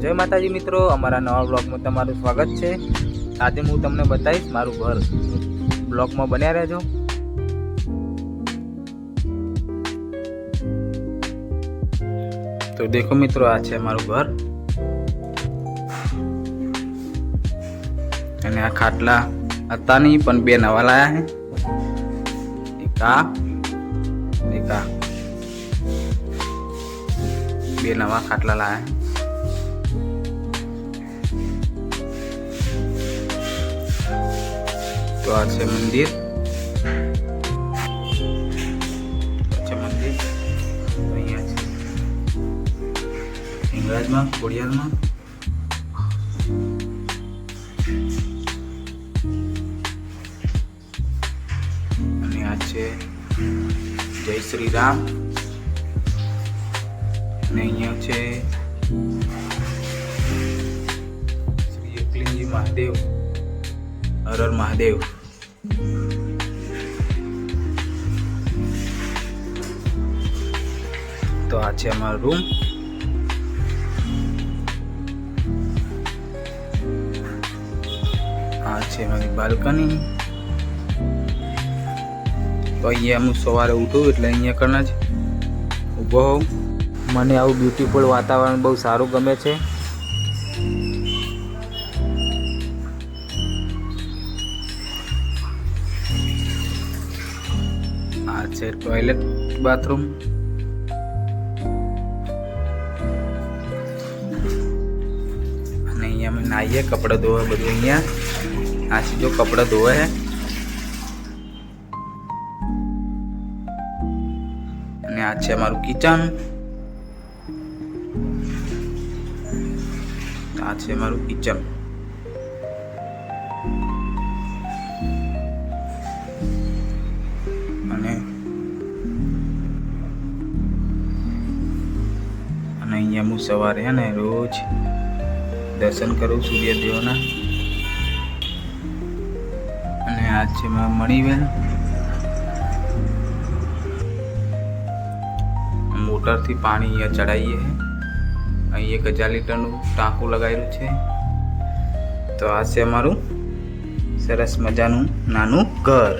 જય માતાજી મિત્રો, અમારા નવા બ્લોગમાં તમારું સ્વાગત છે. આજે હું તમને બતાવીશ મારું ઘર. બ્લોગમાં બન્યા રહેજો. તો દેખો મિત્રો, આ છે મારું ઘર. અને આ ખાટલા હતા નહીં પણ બે નવા લાયા હે એક આ એક આ. બે નવા ખાટલા લાયા તો આ છે મંદિર મંદિર અહીંયા છે હિંગળાજમાં ખોડિયારમાં અને આ છે જય શ્રી રામ અને અહીંયા છે શ્રી એકલિંગજી મહાદેવ હર હર મહાદેવ. તો આ છે અમારો રૂમ આ છે મારી બાલ્કની તો અહીંયા હું સવારે ઉઠું એટલે અહીંયા કરના જ ઊભો હોઉં. મને આવું બ્યુટીફુલ વાતાવરણ બહુ સારું ગમે છે. આ છે ટોયલેટ બાથરૂમ અને અહીંયા અમે નાહીએ કપડાં ધોવે બધું અહીંયા આ સીધો કપડાં ધોવે છે અને આ છે અમારું કિચન આ છે મારું કિચન અહીંયા હું સવારે હે ને રોજ દર્શન કરું સૂર્યદેવના અને આજ છે મણિવેલ મોટરથી પાણી અહીંયા ચડાવીએ અહીં એક હજાર લીટરનું ટાંકું લગાવેલું છે. તો આ છે અમારું સરસ મજાનું નાનું ઘર.